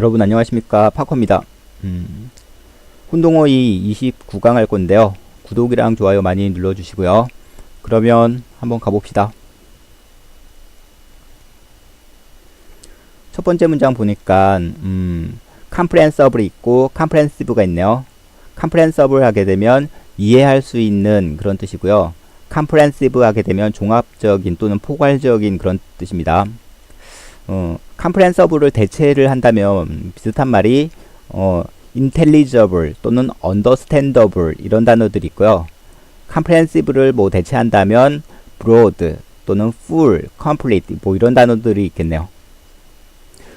여러분 안녕하십니까 파커입니다. 음, 혼동호이 29강 할 건데요. 구독이랑 좋아요 많이 눌러주시고요. 그러면 한번 가봅시다. 첫 번째 문장 보니까 음, 컴프렌서블이 있고 컴프렌시브가 있네요. 컴프렌서블 하게 되면 이해할 수 있는 그런 뜻이고요. 컴프렌시브 하게 되면 종합적인 또는 포괄적인 그런 뜻입니다. 어, 컴프렌서블을 대체를 한다면 비슷한 말이 어, intelligible 또는 understandable 이런 단어들이 있고요. comprehensive를 뭐 대체한다면 broad 또는 full, complete 뭐 이런 단어들이 있겠네요.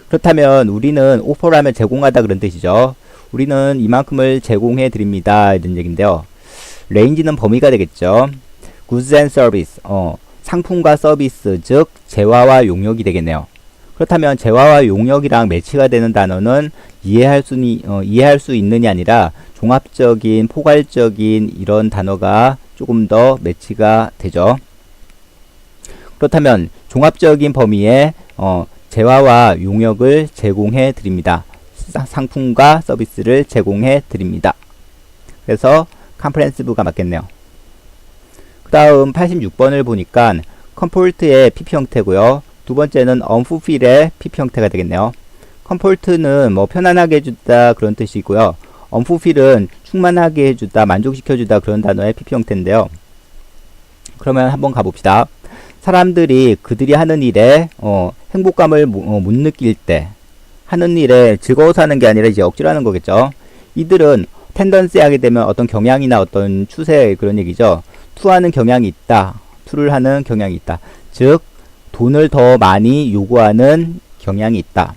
그렇다면 우리는 오퍼라면 제공하다 그런 뜻이죠. 우리는 이만큼을 제공해 드립니다 이런 얘기인데요. 레인지는 범위가 되겠죠. goods and service 어, 상품과 서비스 즉 재화와 용역이 되겠네요. 그렇다면 재화와 용역이랑 매치가 되는 단어는 이해할 수, 어, 이해할 수 있는이 아니라 종합적인, 포괄적인 이런 단어가 조금 더 매치가 되죠. 그렇다면 종합적인 범위에 어, 재화와 용역을 제공해 드립니다. 상품과 서비스를 제공해 드립니다. 그래서 컴프렌시브가 맞겠네요. 그 다음 86번을 보니까 컴포트의 PP 형태고요. 두 번째는 unfulfill의 PP 형태가 되겠네요. 컴포트는 뭐 편안하게 해주다 그런 뜻이고요. unfulfill은 충만하게 해주다, 만족시켜주다 그런 단어의 PP 형태인데요. 그러면 한번 가봅시다. 사람들이 그들이 하는 일에 어, 행복감을 어, 못 느낄 때 하는 일에 즐거워서 하는 게 아니라 이제 억지로 하는 거겠죠. 이들은 텐던시 하게 되면 어떤 경향이나 어떤 추세 그런 얘기죠. 투하는 경향이 있다. 투를 하는 경향이 있다. 즉 돈을 더 많이 요구하는 경향이 있다.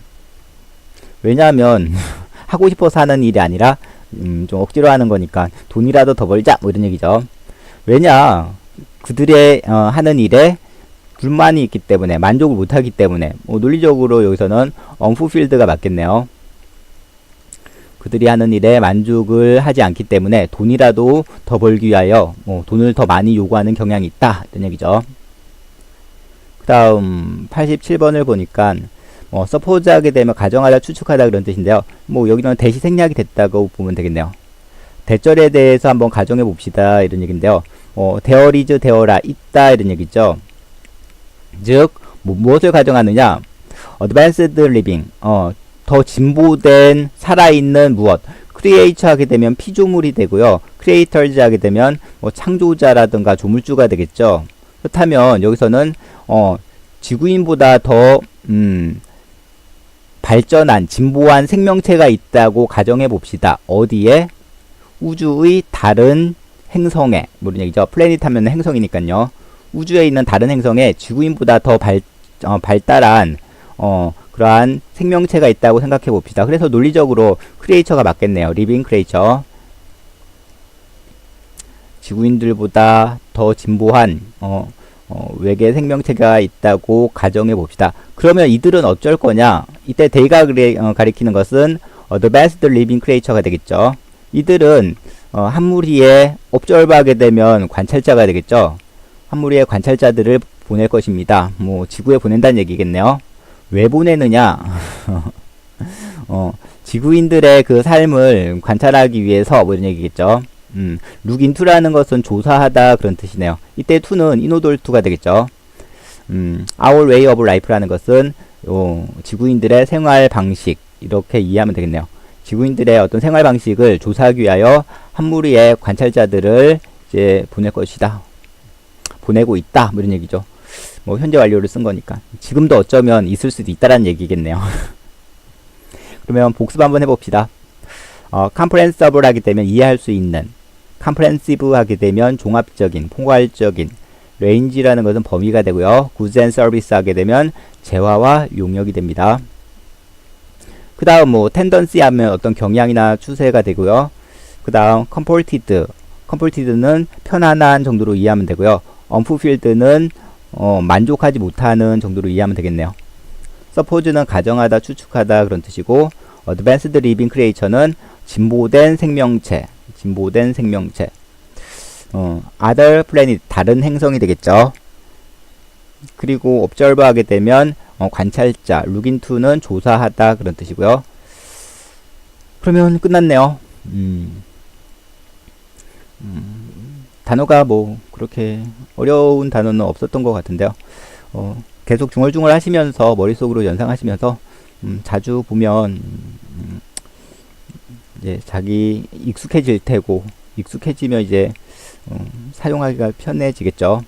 왜냐하면 하고 싶어서 하는 일이 아니라 음, 좀 억지로 하는 거니까 돈이라도 더 벌자 뭐 이런 얘기죠. 왜냐 그들의 어, 하는 일에 불만이 있기 때문에 만족을 못하기 때문에 뭐 논리적으로 여기서는 unfulfilled가 맞겠네요. 그들이 하는 일에 만족을 하지 않기 때문에 돈이라도 더 벌기 위하여 뭐 돈을 더 많이 요구하는 경향이 있다 이런 얘기죠. 그 다음 87번을 보니까 뭐 서포즈 하게 되면 가정하다 추측하다 그런 뜻인데요. 뭐 여기는 대시 생략이 됐다고 보면 되겠네요. 대절에 대해서 한번 가정해 봅시다 이런 얘기인데요. 어, 데어리즈 데어라 있다 이런 얘기죠. 즉 뭐, 무엇을 가정하느냐? advanced living 어, 더 진보된 살아있는 무엇 크리에이터 하게 되면 피조물이 되고요. 크리에이터즈 하게 되면 뭐 창조자라든가 조물주가 되겠죠. 그렇다면 여기서는 어, 지구인보다 더 음, 발전한 진보한 생명체가 있다고 가정해 봅시다. 어디에? 우주의 다른 행성에 모르는 얘기죠. 플래닛 하면 행성이니까요. 우주에 있는 다른 행성에 지구인보다 더 발, 어, 발달한 어, 그러한 생명체가 있다고 생각해 봅시다. 그래서 논리적으로 크리에이처가 맞겠네요. 리빙 크리에이처. 지구인들보다 더 진보한 어, 어, 외계 생명체가 있다고 가정해 봅시다. 그러면 이들은 어쩔 거냐? 이때 데이가 그리, 어, 가리키는 것은 어, the best living creature가 되겠죠. 이들은 어, 한 무리에 옵저버하게 되면 관찰자가 되겠죠. 한 무리의 관찰자들을 보낼 것입니다. 뭐 지구에 보낸다는 얘기겠네요. 왜 보내느냐? 어, 지구인들의 그 삶을 관찰하기 위해서 뭐 이런 얘기겠죠. 음, 룩인투라는 것은 조사하다 그런 뜻이네요. 이때 투는 이노돌투가 되겠죠. 음, our way of life라는 것은 어, 지구인들의 생활 방식 이렇게 이해하면 되겠네요. 지구인들의 어떤 생활 방식을 조사하기 위하여 한 무리의 관찰자들을 이제 보낼 것이다. 보내고 있다. 뭐 이런 얘기죠. 뭐 현재 완료를 쓴 거니까 지금도 어쩌면 있을 수도 있다라는 얘기겠네요. 그러면 복습 한번 해봅시다. 어, comprehensible 하게 되면 이해할 수 있는 comprehensive 하게 되면 종합적인, 포괄적인 range라는 것은 범위가 되고요. and service 하게 되면 재화와 용역이 됩니다. 그 다음 뭐 tendency 하면 어떤 경향이나 추세가 되고요. 그 다음 comforted, comforted는 편안한 정도로 이해하면 되고요. unfulfilled는 어, 만족하지 못하는 정도로 이해하면 되겠네요. suppose는 가정하다, 추측하다 그런 뜻이고 advanced living creature는 진보된 생명체, 진보된 생명체. 어, other 다른 행성이 되겠죠. 그리고 observe 하게 되면 어, 관찰자, into는 조사하다 그런 뜻이고요. 그러면 끝났네요. 음. 음, 단어가 뭐 그렇게 어려운 단어는 없었던 것 같은데요. 어, 계속 중얼중얼 하시면서 머릿속으로 연상하시면서 음, 자주 보면 음, 이제 자기 익숙해질 테고 익숙해지면 이제 음, 사용하기가 편해지겠죠.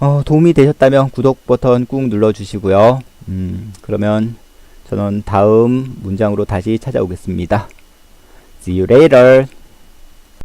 어, 도움이 되셨다면 구독 버튼 꾹 눌러주시고요. 음, 그러면 저는 다음 문장으로 다시 찾아오겠습니다. See you later.